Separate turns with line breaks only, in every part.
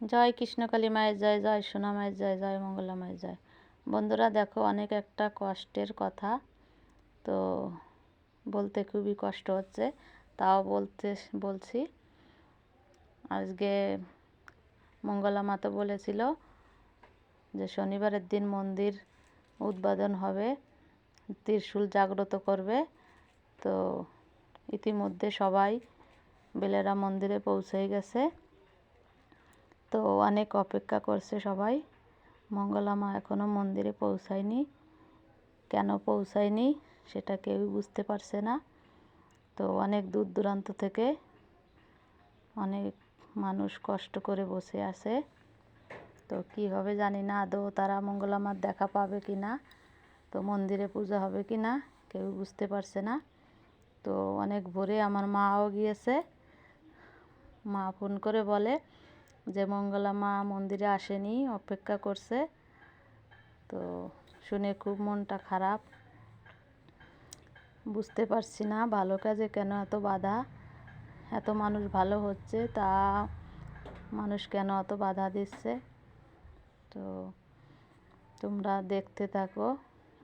জয় কৃষ্ণকালী মায়ের জয় জয় সোনা মায়ের জয় জয় মঙ্গলা মায়ের জয়। বন্ধুরা দেখো অনেক একটা কষ্টের কথা। তো বলতে খুবই কষ্ট হচ্ছে, তাও বলতে বলছি। আজকে মঙ্গলা মাতা বলেছিল যে শনিবারের দিন মন্দির উদ্বোধন হবে, ত্রিশূল জাগ্রত করবে। তো ইতিমধ্যে সবাই বেলেরা মন্দিরে পৌঁছে গেছে। তো অনেক অপেক্ষা করছে সবাই। মঙ্গলা মা এখনও মন্দিরে পৌঁছায়নি। কেন পৌঁছায়নি সেটা কেউই বুঝতে পারছে না। তো অনেক দূর দূরান্ত থেকে অনেক মানুষ কষ্ট করে বসে আছে। তো কী হবে জানি না, আদৌ তারা মঙ্গলা মার দেখা পাবে কি না, তো মন্দিরে পূজা হবে কি না, কেউ বুঝতে পারছে না। তো অনেক ভোরে আমার মাও গিয়েছে। মা ফোন করে বলে যে মঙ্গলা মা মন্দিরে আসেনি, অপেক্ষা করছে। তো শুনে খুব মনটা খারাপ। বুঝতে পারছি না ভালো কাজে কেন এত বাধা? এত মানুষ ভালো হচ্ছে, তা মানুষ কেন এত বাধা দিচ্ছে? তো তোমরা দেখতে থাকো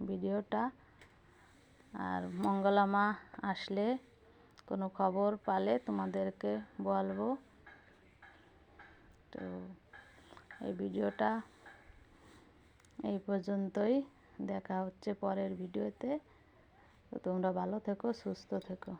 ভিডিওটা। আর মঙ্গলা মা আসলে কোনো খবর পালে তোমাদেরকে বলব। তো এই ভিডিওটা এই পর্যন্তই। দেখা হচ্ছে পরের ভিডিওতে। তো তোমরা ভালো থেকো, সুস্থ থেকো।